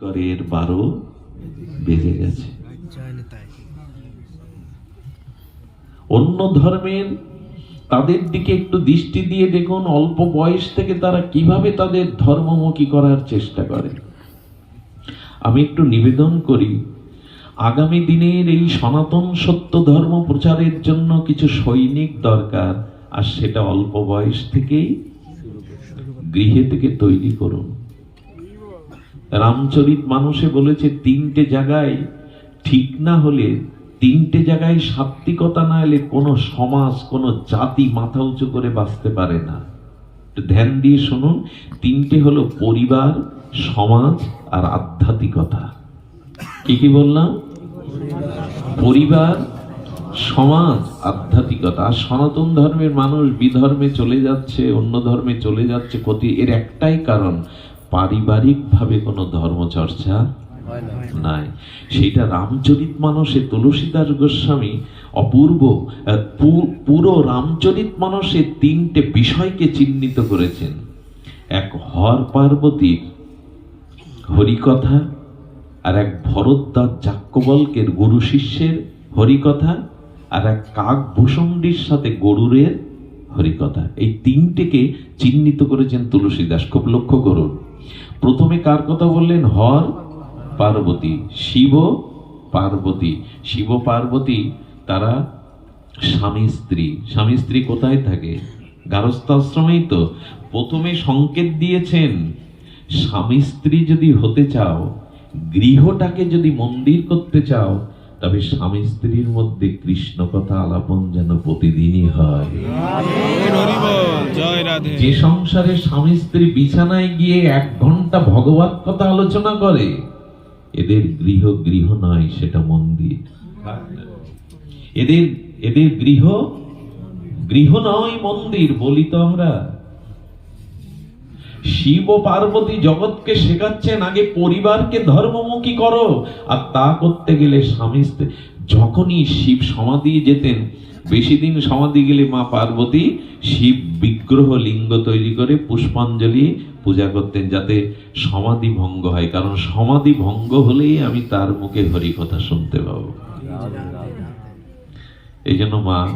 করের বারো বেজে গেছে। অন্য ধর্মের তাদের দিকে একটু দৃষ্টি দিয়ে দেখুন, অল্প বয়স থেকে তারা কীভাবে তাদের ধর্মমুখী করার চেষ্টা করে। আমি একটু নিবেদন করি, আগামী দিনের এই সনাতন সত্য ধর্ম প্রচারের জন্য কিছু সৈনিক দরকার, আর সেটা অল্প বয়স থেকেই গৃহে থেকে তৈরি করুন। রামচরিত মানুষে বলেছে, তিনটে জায়গায় ঠিক না হলে, তিনটে জায়গায় সাত্বিকতা না এলে কোনো সমাজ, কোনো জাতি মাথা উঁচু করে বাঁচতে পারে না। ধ্যান দিয়ে শুনুন, তিনটে হলো পরিবার, সমাজ আর আধ্যাত্মিকতা। কি কি বললাম? পরিবার, সমাজ, আধ্যাত্মিকতা। আর সনাতন ধর্মের মানুষ বিধর্মে চলে যাচ্ছে, অন্য ধর্মে চলে যাচ্ছে ক্ষতি, এর একটাই কারণ। পারিবারিক ভাবে কোনো ধর্মচর্চা নাই। সেটা রামচরিত মানসে তুলসীদাস গোস্বামী অপূর্ব পুরো রামচরিত মানসে তিনটে বিষয়কে চিহ্নিত করেছেন। এক হর পার্বতীর হরিকথা আর এক ভরদ্বাজ যাক্যবল্কের গুরু শিষ্যের হরিকথা আর এক কাক ভূষণ্ডির সাথে গরুরের হরিকথা। এই তিনটেকে চিহ্নিত করেছেন তুলসীদাস। খুব লক্ষ্য করুন। প্রথমে কার কথা বললেন? হর, পার্বতী। শিব পার্বতী। শিব, পার্বতী, তারা স্বামী, স্ত্রী। স্বামী, স্ত্রী কোথায় থাকে? গারস্থাশ্রমেই তো। প্রথমে সংকেত দিয়েছেন, স্বামী, স্ত্রী যদি হতে চাও, গৃহটাকে যদি মন্দির করতে চাও তবে স্বামী স্ত্রীর মধ্যে কৃষ্ণ কথা আলাপন যেন প্রতিদিনই হয়। যে সংসারে স্বামী স্ত্রী বিছানায় গিয়ে এক ঘণ্টা ভগবত কথা আলোচনা করে এদের গৃহ গৃহ নয় সেটা মন্দির। এদের এদের গৃহ গৃহ নয় মন্দির বলি তো আমরা। শিব ও পার্বতী জগৎকে শেখাচ্ছেন, আগে পরিবারকে ধর্মমুখী করো। আর তা করতে গেলে স্বামী স্ত্রী, যখনই শিব সমাধি যেতেন, বেশি দিন সমাধি গেলে মা পার্বতী শিব বিগ্রহ লিঙ্গ তৈরি করে পুষ্পাঞ্জলি পূজা করতেন, যাতে সমাধি ভঙ্গ হয়। কারণ সমাধি ভঙ্গ হলেই আমি তার মুখে হরি কথা শুনতে পাবো। এই জন্য মা,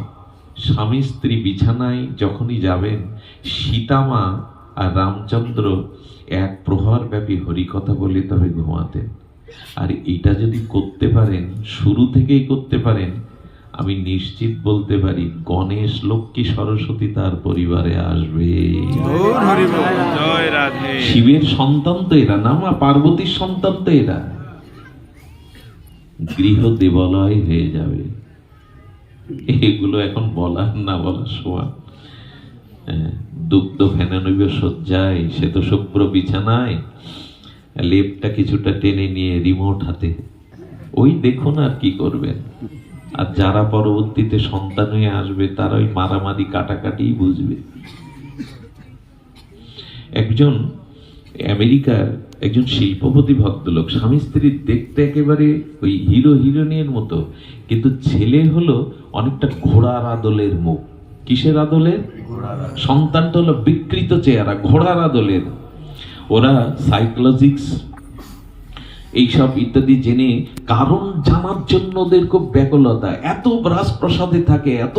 স্বামী স্ত্রী বিছানায় যখনই যাবেন, সীতামা আর রামচন্দ্র এক প্রহর ব্যাপী হরিকথা বলে তবে ঘুমাতেন। আর এটা যদি করতে পারেন শুরু থেকেই করতে পারেন আমি নিশ্চিত বলতে পারি গণেশ লক্ষ্মী সরস্বতী তার পরিবারে আসবে। শিবের সন্তান তো এরা না মা? পার্বতীর সন্তান তো এরা। গৃহ দেবালয় হয়ে যাবে। এগুলো এখন বলার না বলার সময়। দুগ্ধ ফেনানবীয় শয্যায় সে তো শুভ্র বিছানায়, লেপটা কিছুটা টেনে নিয়ে রিমোট হাতে। ওই দেখুন আর কি করবেন। আর যারা পরবর্তীতে সন্তান হয়ে আসবে, তারা ওই মারামারি কাটাকাটি বুঝবে। একজন আমেরিকার একজন শিল্পপতি ভদ্রলোক, স্বামী স্ত্রীর দেখতে একেবারে ওই হিরো হিরোইনের মতো, কিন্তু ছেলে হলো অনেকটা ঘোড়ার আদলের মুখ। কিসের আদলের? সন্তানটা হলো বিকৃত চেহারা, ঘোড়ার আদলের। ওরা সাইকোলজিক্স এইসব ইত্যাদি জেনে কারণ জানার জন্য ওদের খুব ব্যাকুলতা। এত রাজপ্রসাদে থাকে, এত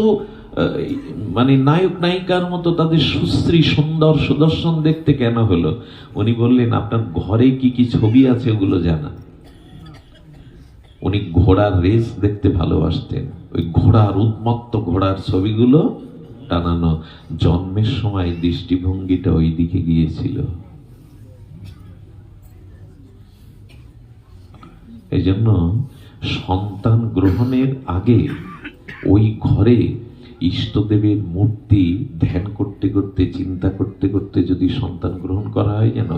মানে নায়ক, নায়িকার মতো তাদের সুশ্রী, সুন্দর সুদর্শন দেখতে কেন হলো? উনি বললেন, আপনার ঘরে কি কি ছবি আছে ওগুলো জানা? উনি ঘোড়ার রেস দেখতে ভালোবাসতেন। ওই ঘোড়ার উন্মত্ত ঘোড়ার ছবিগুলো টানানো জন্মের সময় দৃষ্টিভঙ্গিটা ওই দিকে গিয়েছিল। এই জন্য সন্তান গ্রহণের আগে ওই ঘরে ইষ্টদেবের মূর্তি ধ্যান করতে করতে, চিন্তা করতে করতে যদি সন্তান গ্রহণ করা হয় যেন,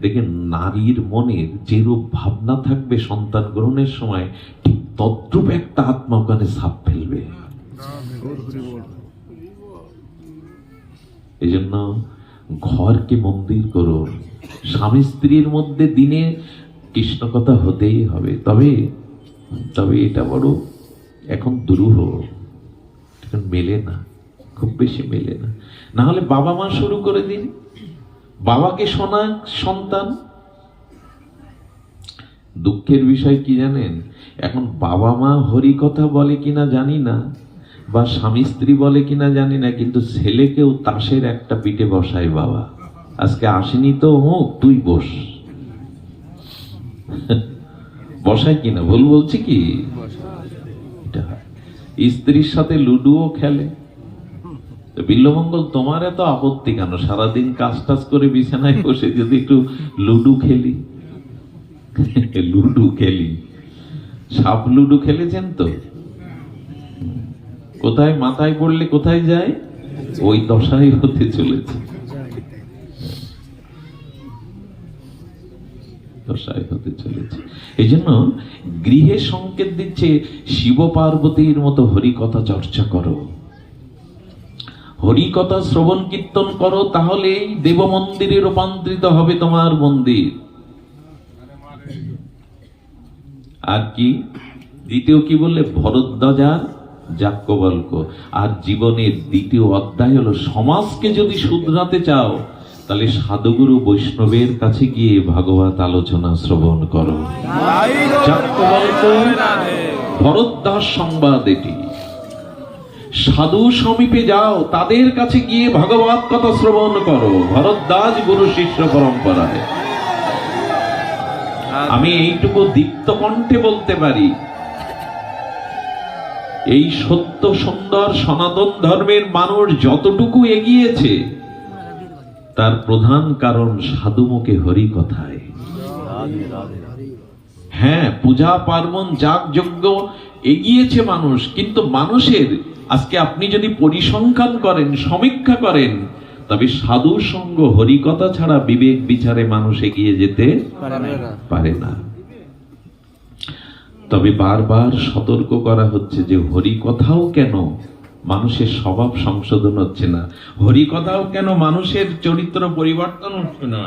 দেখেন নারীর মনের যেরূপ ভাবনা থাকবে সন্তান গ্রহণের সময়, ঠিক তদ্রূপ একটা আত্মা ওখানে ছাপ এই জন্য ঘরকে মন্দির করো। স্বামী স্ত্রীর মধ্যে দিনে কৃষ্ণ কথা হতেই হবে। তবে তবে এটা বড় এখন দুরূহ। এখন মেলে না, খুব বেশি মেলে না। না হলে বাবা মা শুরু করে দিন। বাবাকে শোনা সন্তান। দুঃখের বিষয় কি জানেন? এখন বাবা মা হরি কথা বলে কিনা জানি না। বা স্বামী স্ত্রী বলে কিনা জানি না, কিন্তু ছেলেকেও তাসের একটা পিঠে বসায় বাবা। আজকে আসেনি তো হোক তুই বস। বসায় কিনা? ভুল বলছি কি? স্ত্রীর সাথে লুডুও খেলে। বিল্লমঙ্গল, তোমার এত আপত্তি কেন? সারাদিন কাজ টাজ করে বিছানায় বসে যদি একটু লুডু খেলি? লুডু খেলি। সাপ লুডু খেলেছেন তো? কোথায় মাথায় পড়লে কোথায় যায়? ওই দশাই হতে চলেছে। দশায় হতে চলেছে। এই জন্য গৃহে সংকেত দিচ্ছে, শিব পার্বতীর মতো হরিকথা চর্চা করো। হরিকথা শ্রবণ কীর্তন করো তাহলে দেব মন্দিরে রূপান্তরিত হবে তোমার মন্দির। আর কি? দ্বিতীয় কি বললে? ভরদ্বাজার যাজ্ঞবল্ক আর জীবনের দ্বিতীয় অধ্যায় হলো, সমাজকে যদি শুধরাতে চাও, তাহলে সাধুগুরু বৈষ্ণবের কাছে গিয়ে ভাগবত আলোচনা শ্রবণ করো। ভরদ্বাস সংবাদ এটি। সাধু সমীপে যাও, তাদের কাছে গিয়ে ভাগবত কথা শ্রবণ করো। ভরদ্বাজ গুরু শিষ্য পরম্পরায়। আমি এইটুকু দীপ্ত কণ্ঠে বলতে পারি এই সত্য সুন্দর সনাতন ধর্মের মানুষ যতটুকু এগিয়েছে, তার প্রধান কারণ সাধুমুখে হরি কথায় হ্যাঁ পূজা পার্বণ যাগ যজ্ঞ এগিয়েছে মানুষ, কিন্তু মানুষের আজকে আপনি যদি পরিসংখ্যান করেন, সমীক্ষা করেন, তবে সাধু সঙ্গ হরিকথা ছাড়া বিবেক বিচারে মানুষ এগিয়ে যেতে পারে না। তবে বারবার সতর্ক করা হচ্ছে যে হরি কথাও কেন মানুষের স্বভাব সংশোধন হচ্ছে না? হরি কথাও কেন মানুষের চরিত্র পরিবর্তন হচ্ছে না?